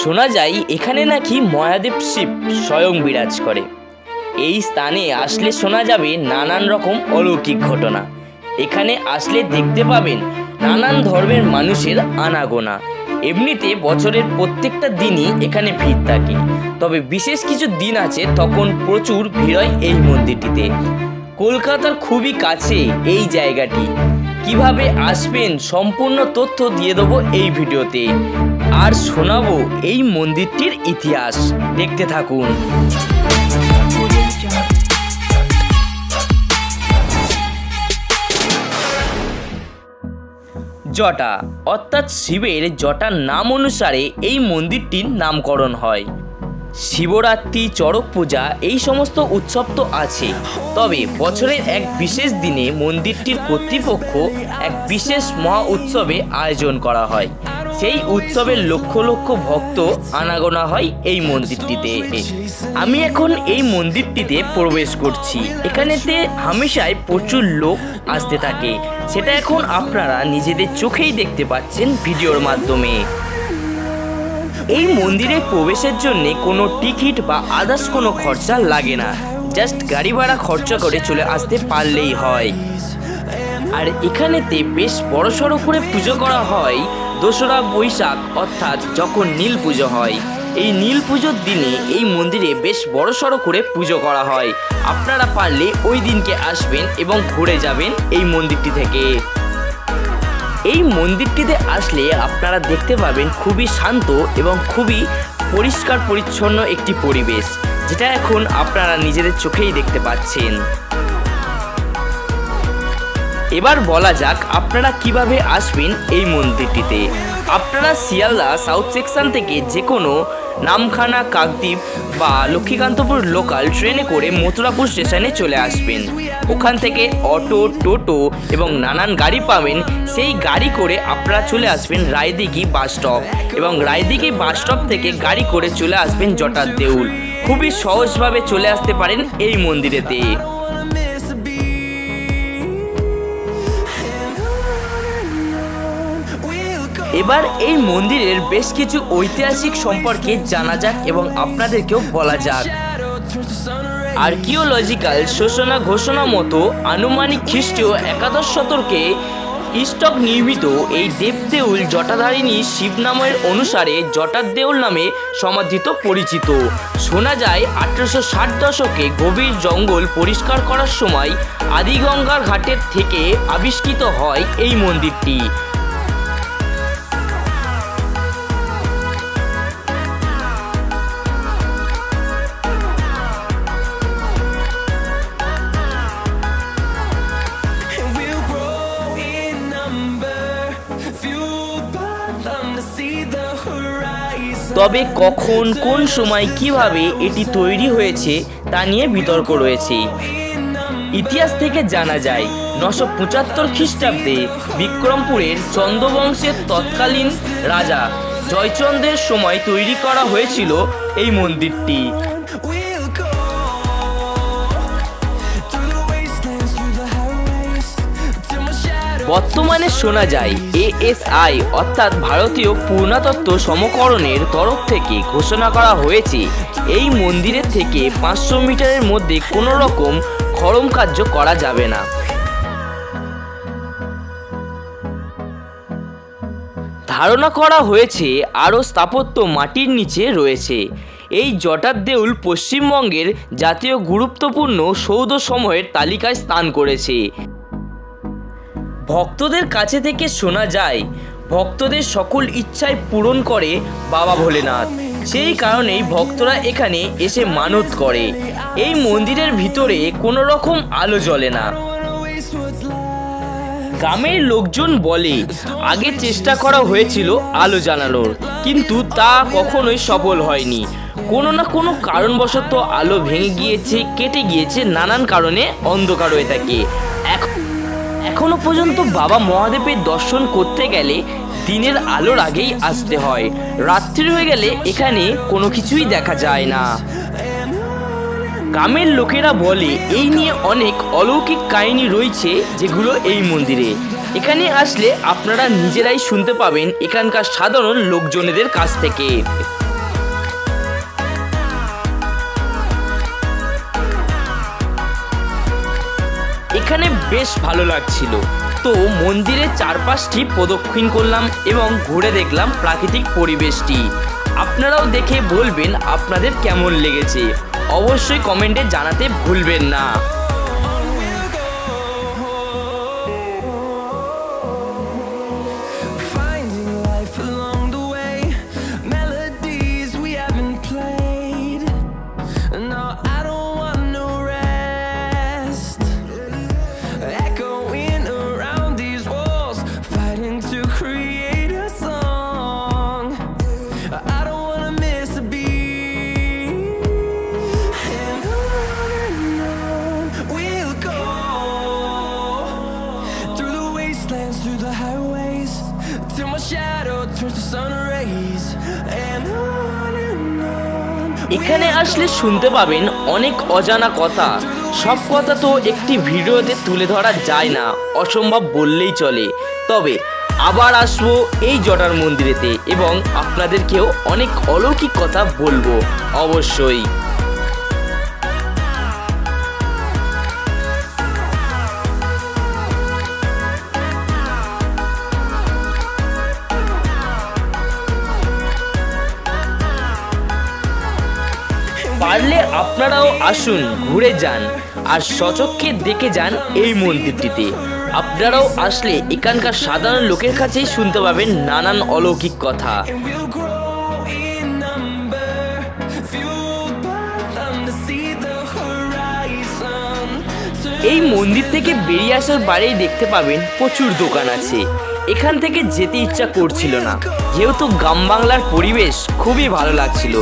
শোনা যায় এখানে নাকি মহাদেব শিব স্বয়ং বিরাজ করে। এই স্থানে আসলে শোনা যাবে নানান রকম অলৌকিক ঘটনা। এখানে আসলে দেখতে পাবেন নানান ধর্মের মানুষের আনাগোনা। এমনিতে বছরের প্রত্যেকটা দিনই এখানে ভিড় থাকে। তবে বিশেষ কিছু দিন আছে তখন প্রচুর ভিড় হয় এই মন্দিরটিতে। কলকাতার খুবই কাছে এই জায়গাটি। কীভাবে আসবেন সম্পূর্ণ তথ্য দিয়ে দেবো এই ভিডিওতে। আর শোনাবো এই মন্দিরটির ইতিহাস। দেখতে থাকুন। জটা, অর্থাৎ শিবের জটার নাম অনুসারে এই মন্দিরটির নামকরণ হয়। শিবরাত্রি, চড়ক পূজা এই সমস্ত উৎসব তো আছে। তবে বছরের এক বিশেষ দিনে মন্দিরটির কর্তৃপক্ষ এক বিশেষ মহা উৎসবে আয়োজন করা হয়। সেই উৎসবের লক্ষ লক্ষ ভক্ত আনাগোনা হয় এই মন্দিরটিতে আমি এখন এই মন্দিরটিতে প্রবেশ করছি। এখানেতে হামেশায় প্রচুর লোক আসতে থাকে। সেটা এখন আপনারা নিজেদের চোখেই দেখতে পাচ্ছেন ভিডিওর মাধ্যমে। এই মন্দিরে প্রবেশের জন্য কোনো টিকিট বা আদার্স কোনো খরচা লাগে না। জাস্ট গাড়ি ভাড়া খরচা করে চলে আসতে পারলেই হয়। আর এখানেতে বেশ বড়সড় করে পুজো করা হয় দোসরা বৈশাখ, অর্থাৎ যখন নীল পুজো হয়, এই নীল পুজোর দিনে এই মন্দিরে বেশ বড়সড় করে পুজো করা হয়। আপনারা পারলে ওই দিনকে আসবেন এবং ঘুরে যাবেন এই মন্দিরটি থেকে। এই মন্দিরটিতে আসলে আপনারা দেখতে পাবেন খুবই শান্ত এবং খুবই পরিষ্কার পরিচ্ছন্ন একটি পরিবেশ, যেটা এখন আপনারা নিজেদের চোখেই দেখতে পাচ্ছেন। এবার বলা যাক আপনারা কীভাবে আসবেন এই মন্দিরটিতে। আপনারা শিয়ালদা সাউথ সেকশন থেকে যে কোনো নামখানা, কাকদ্বীপ বা লক্ষ্মীকান্তপুর লোকাল ট্রেনে করে মথুরাপুর স্টেশনে চলে আসবেন। ওখান থেকে অটো টোটো এবং নানান গাড়ি পাবেন। সেই গাড়ি করে আপনারা চলে আসবেন রায়দিঘি বাস স্টপ এবং রায়দিঘি বাস স্টপ থেকে গাড়ি করে চলে আসবেন জটার দেউল খুবই সহজভাবে চলে আসতে পারেন এই মন্দিরেতে। এবার এই মন্দিরের বেশ কিছু ঐতিহাসিক সম্পর্কে জানা যাক এবং আপনাদেরকেও বলা যাক। আর্কিওলজিক্যাল শোষণা ঘোষণা মতো আনুমানিক খ্রিস্টীয় একাদশ শতকে ইস্টক নির্মিত এই দেবদেউল জটাধারিণী শিব নামের অনুসারে জটার দেউল নামে সমাধিত পরিচিত। শোনা যায়, আঠেরোশো ষাট দশকে গভীর জঙ্গল পরিষ্কার করার সময় আদিগঙ্গার ঘাটের থেকে আবিষ্কৃত হয় এই মন্দিরটি। তবে কখন, কোন সময়, কীভাবে এটি তৈরি হয়েছে তা নিয়ে বিতর্ক রয়েছে। ইতিহাস থেকে জানা যায়, নশো পঁচাত্তর খ্রিস্টাব্দে বিক্রমপুরের চন্দ্রবংশের তৎকালীন রাজা জয়চন্দ্রের সময় তৈরি করা হয়েছিল এই মন্দিরটি। বর্তমানে শোনা যায়, এএসআই অর্থাৎ ভারতীয় পূর্ণতত্ত্ব সমকরণের তরফ থেকে ঘোষণা করা হয়েছে। এই মন্দিরের থেকে পাঁচশো মিটারের মধ্যে কোনো রকম খরম কার্য করা যাবে না। ধারণা করা হয়েছে, আরও স্থাপত্য মাটির নিচে রয়েছে। এই জটার দেউল পশ্চিমবঙ্গের জাতীয় গুরুত্বপূর্ণ সৌধসমূহের তালিকায় স্থান করেছে। ভক্তদের কাছে থেকে শোনা যায়, ভক্তদের সকল ইচ্ছাই পূরণ করে বাবা ভোলেনাথ। সেই কারণেই ভক্তরা এখানে এসে মানত করে। এই মন্দিরের ভিতরে কোনো রকম আলো জ্বলে না। গ্রামের লোকজন বলে, আগে চেষ্টা করা হয়েছিল আলো জ্বালানোর কিন্তু তা কখনোই সফল হয়নি। কোনো না কোনো কারণবশত আলো ভেঙে গিয়েছে, কেটে গিয়েছে, নানান কারণে অন্ধকার হয়ে থাকে। এখন এখনও পর্যন্ত বাবা মহাদেবের দর্শন করতে গেলে দিনের আলোর আগেই আসতে হয়। রাত্রি হয়ে গেলে এখানে কোনো কিছুই দেখা যায় না। গ্রামের লোকেরা বলে, এই নিয়ে অনেক অলৌকিক কাহিনী রয়েছে যেগুলো এই মন্দিরে। এখানে আসলে আপনারা নিজেরাই শুনতে পাবেন এখানকার সাধারণ লোকজনেদের কাছ থেকে। এখানে বেশ ভালো লাগছিল। তো মন্দিরের চারপাশটি প্রদক্ষিণ করলাম এবং ঘুরে দেখলাম প্রাকৃতিক পরিবেশটি। আপনারাও দেখে বলবেন আপনাদের কেমন লেগেছে। অবশ্যই কমেন্টে জানাতে ভুলবেন না। Fighting to create a song. I don't wanna miss a beat. And on and on we'll go through the wastelands, through the highways, till my shadow turns to sun rays. And on. এখানে আসলে শুনতে পাবেন অনেক অজানা কথা। সব কথা তো একটি ভিডিওতে তুলে ধরা যায় না, অসম্ভব বললেই চলে। তবে আবার আসব এই জটার মন্দিরেতে এবং আপনাদেরকেও অনেক অলৌকিক কথা বলব, অবশ্যই। পারলে আপনারাও আসুন, ঘুরে যান আর সচক্ষে দেখে যান এই মন্দিরটিতে। আপনারাও আসলে এখানকার সাধারণ লোকের কাছেই শুনতে পাবেন নানান অলৌকিক কথা. এই মন্দির থেকে বেরিয়ে আসার বারেই দেখতে পাবেন প্রচুর দোকান আছে। এখান থেকে যেতে ইচ্ছা করছিল না। যেহেতু গ্রাম বাংলার পরিবেশ খুবই ভালো লাগছিল।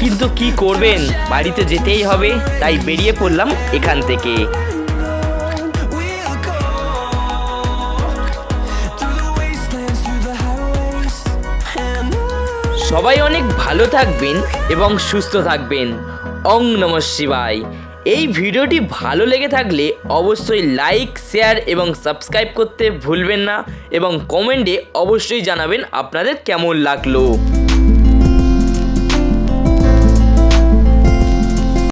কিন্তু কি করবেন? বাড়িতে যেতেই হবে, তাই বেরিয়ে পড়লাম এখান থেকে. সবাই অনেক ভালো থাকবেন এবং সুস্থ থাকবেন। অং নম শিবায়। এই ভিডিওটি ভালো লেগে থাকলে অবশ্যই লাইক, শেয়ার এবং সাবস্ক্রাইব করতে ভুলবেন না এবং কমেন্টে অবশ্যই জানাবেন আপনাদের কেমন লাগল।